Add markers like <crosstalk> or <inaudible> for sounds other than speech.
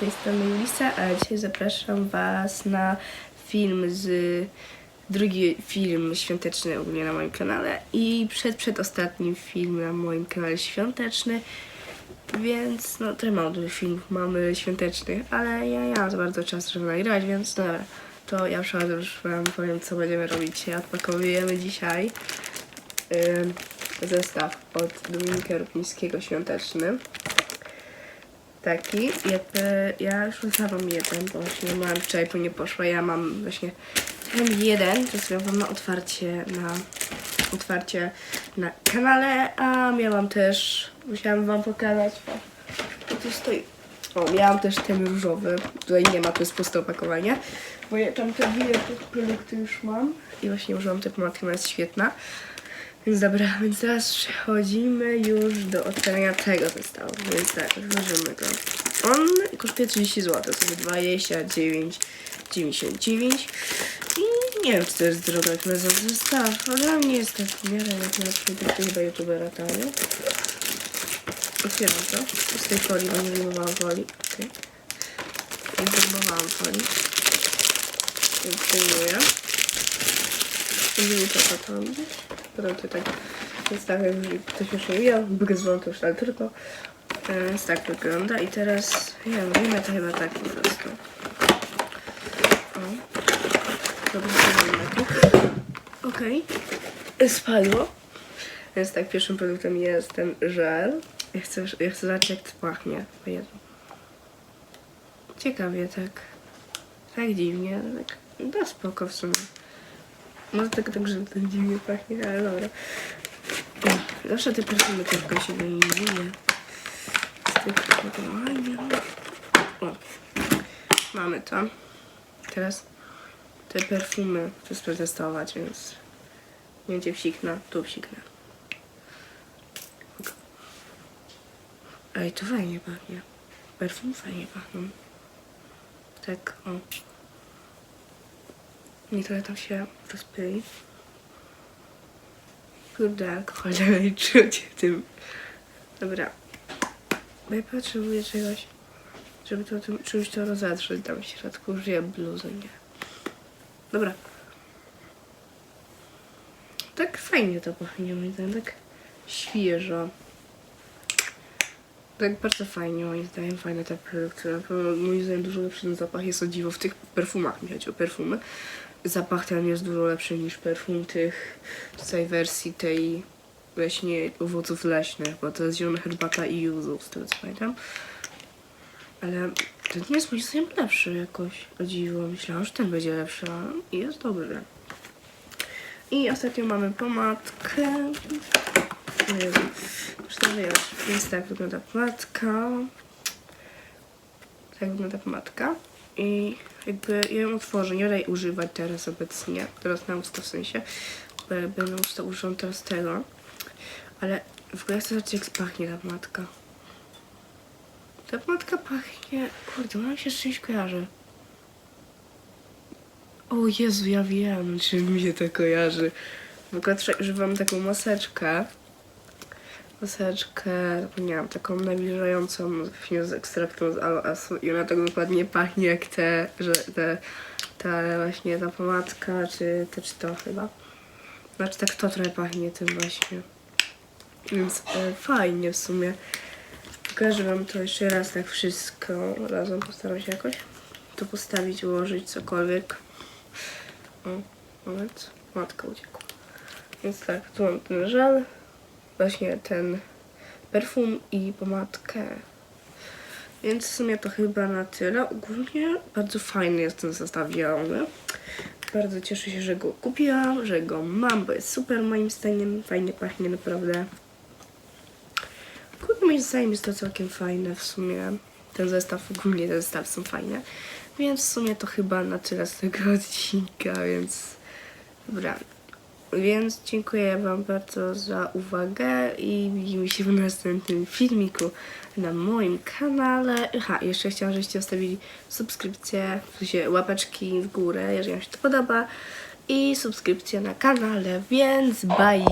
dzisiaj zapraszam Was na film z drugi film świąteczny ogólnie na moim kanale i przed przedostatnim film na moim kanale świąteczny. Więc no trochę mało dużo filmów mamy świątecznych, ale ja nie mam za bardzo czasu, żeby nagrywać, więc dobra. To ja przechodzę już wam powiem co będziemy robić. Odpakowujemy dzisiaj ym, zestaw od Dominika Rupińskiego świąteczny taki. Jakby ja już zostawiam jeden, bo właśnie mam wczoraj, bo nie poszła. Ja mam właśnie mam jeden, to wam na otwarcie na otwarcie na kanale, a miałam też, musiałam wam pokazać, o, tu stoi. O, miałam też ten różowy, tutaj nie ma, to jest puste opakowanie, bo ja tam te dwie produkty już mam i właśnie użyłam tej pomadki, ona jest świetna. Więc dobra, więc teraz przechodzimy już do otwierania tego zestawu. Więc tak, go. On kosztuje 30 zł, to sobie 29,99 i nie wiem, czy to jest droga jak na zestaw, ale dla mnie jest tak w miarę jak na produkty chyba youtubera tanio. Otwieram to. Z tej folii, bo nie wyjmowałam folii. Okej. Nie wyjmowałam folii. Więc zdejmuję. Będziemy to potem. Potem to tak zostawię, jeżeli ktoś już nie widział. Pokazywałam to już ale tylko. E, Więc tak wygląda. I teraz, nie wiem, wyjmę to chyba tak po prostu. O. Dobra, to wyjmę tu. Okej. Spadło. Więc tak, pierwszym produktem jest ten żel. Ja chcę, ja chcę zobaczyć, jak to pachnie. Jezu. Ciekawie tak. Tak dziwnie, tak. No spoko w sumie. Może tak, tak, że to dziwnie pachnie, ale dobra. Zawsze te perfumy tylko się wyjmuje. Z tych. O. Mamy to. Teraz te perfumy chcę przetestować, więc nie wiem gdzie psiknę, tu psiknę. Ej, to fajnie pachnie. Perfum fajnie pachną. Tak, o. Nie trochę tam się rozpyli. Kurde, alkohol <laughs> dalej czuć tym. Dobra. Bo ja potrzebuję czegoś, żeby to tym, czymś to rozetrzeć tam w środku. Użyję bluzy, nie. Dobra. Tak fajnie to pachnie, moim zdaniem, tak świeżo. Tak bardzo fajnie, moim zdaniem, fajne te produkty. Moim zdaniem dużo lepszy ten zapach jest o dziwo w tych perfumach, mi chodzi o perfumy. Zapach ten jest dużo lepszy niż perfum tych tutaj wersji tej właśnie owoców leśnych, bo to jest zielona herbata i yuzu, z tego co pamiętam. Ale ten jest moim zdaniem lepszy jakoś, o dziwo. Myślałam, że ten będzie lepszy, a jest dobry. I ostatnio mamy pomadkę. Muszę. Więc tak wygląda pomadka. Tak wygląda pomadka. I jakby ja ją otworzę, nie będę jej używać teraz obecnie. Teraz na usta w sensie. Jakby na usta używam teraz tego. Ale w ogóle chcę zobaczyć jak pachnie ta pomadka. Ta pomadka pachnie... Kurde, ona mi się z czymś kojarzy. O Jezu, ja wiem, czym mi się to kojarzy. W ogóle używam taką maseczkę. Maseczkę, zapomniałam, taką nawilżającą właśnie z ekstraktu z aloesu i ona tak dokładnie pachnie jak te, że te, ta właśnie ta pomadka, czy te czy to chyba. Znaczy tak to trochę pachnie tym właśnie. Więc e, fajnie w sumie. Pokażę wam to jeszcze raz tak wszystko razem. Postaram się jakoś to postawić, ułożyć, cokolwiek. O, moment. Matka uciekła. Więc tak, tu mam ten żel, właśnie ten perfum i pomadkę. Więc w sumie to chyba na tyle. Ogólnie bardzo fajny jest ten zestawiony. Bardzo cieszę się, że go kupiłam, że go mam, bo jest super moim zdaniem. Fajnie pachnie naprawdę. Kurde, moim zdaniem jest to całkiem fajne w sumie. Ten zestaw, ogólnie te zestawy są fajne. Więc w sumie to chyba na tyle z tego <laughs> odcinka, więc dobra. Więc dziękuję Wam bardzo za uwagę i widzimy się w następnym filmiku na moim kanale. Aha, jeszcze chciałam, żebyście zostawili subskrypcję, w sensie łapeczki w górę, jeżeli Wam się to podoba i subskrypcję na kanale, więc bye!